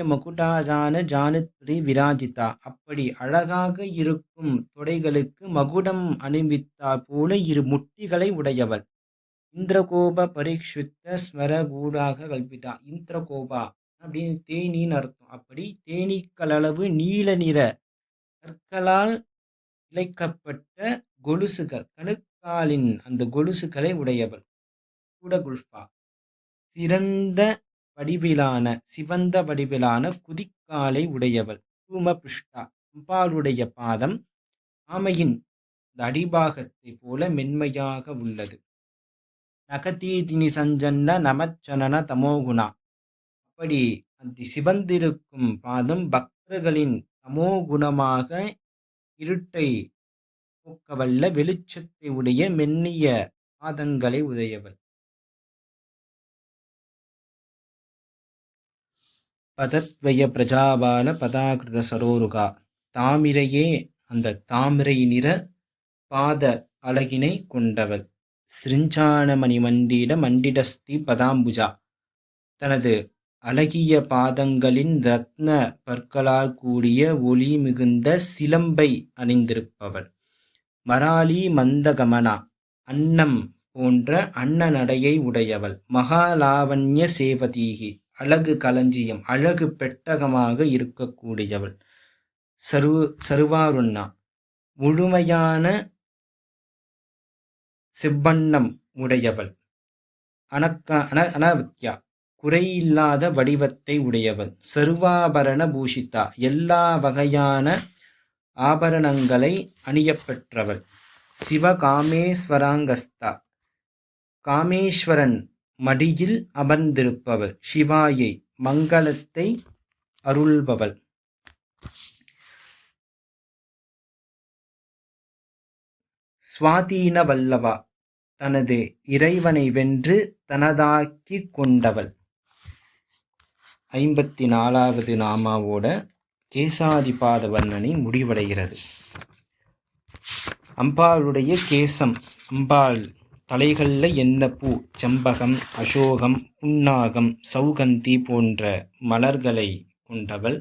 மகுடாஜான ஜானுத்ரி விராஜிதா அப்படி அழகாக இருக்கும் தொடைகளுக்கு மகுடம் அணிவித்தாற் போல இரு முட்டிகளை உடையவள். இந்திரகோப பரீட்சித்த ஸ்மர கூடாக கல்பிதா இந்திரகோபா அப்படின்னு தேனீன்னு அர்த்தம். அப்படி தேனீக்களளவு நீல நிற கற்களால் இழைக்கப்பட்ட கொலுசுகள் கணுக்காலின் அந்த கொலுசுகளை உடையவள். கூடகுல்ஃபா. சிறந்த வடிவிலான சிவந்த வடிவிலான குதிக்காலை உடையவள். தூமபிருஷ்டா அம்பாளுடைய பாதம் ஆமையின் அடிபாகத்தைப் போல மென்மையாக உள்ளது. நகதீதினி சஞ்சன்ன நமச்சனன தமோகுணா. அப்படி அந்த சிவந்திருக்கும் பாதம் பக்தர்களின் தமோகுணமாக இருட்டை போக்கவல்ல வெளிச்சத்தை உடைய மென்னிய பாதங்களை உடையவள். பதத்வய பிரஜாபால பதாகிருத சரோருகா தாமிரையே அந்த தாமிரை நிற பாத அழகினை கொண்டவள். சிருஞ்சான மணிமண்டிட மண்டிடஸ்தி பதாம்புஜா. தனது அழகிய பாதங்களின் ரத்ன பற்களால் கூடிய ஒளி மிகுந்த சிலம்பை அணிந்திருப்பவள். மராலி மந்தகமனா அன்னம் போன்ற அன்ன நடையை உடையவள். மகாலாவண்ய சேவதீகி. அழகு களஞ்சியம் அழகு பெட்டகமாக இருக்கக்கூடியவள். சரு சருவாருண்ணா. முழுமையான செவ்வண்ணம் உடையவள். அனக்கா அன அனவித்யா. குறையில்லாத வடிவத்தை உடையவள். சர்வாபரண பூஷிதா எல்லா வகையான ஆபரணங்களை அணியப்பெற்றவள். சிவகாமேஸ்வராங்கஸ்தா. காமேஸ்வரன் மடியில் அமர்ந்திருப்பவள். சிவாயை மங்களத்தை அருள்பவள். சுவாதீன வல்லவா தனது இறைவனை வென்று தனதாக்கிக் கொண்டவள். ஐம்பத்தி நாலாவது நாமாவோட கேசாதிபாத வர்ணனை முடிவடைகிறது. அம்பாளுடைய கேசம் அம்பாள் தலைகளில் என்ன பூ? செம்பகம் அசோகம் புன்னாகம் சௌகந்தி போன்ற மலர்களை கொண்டவள்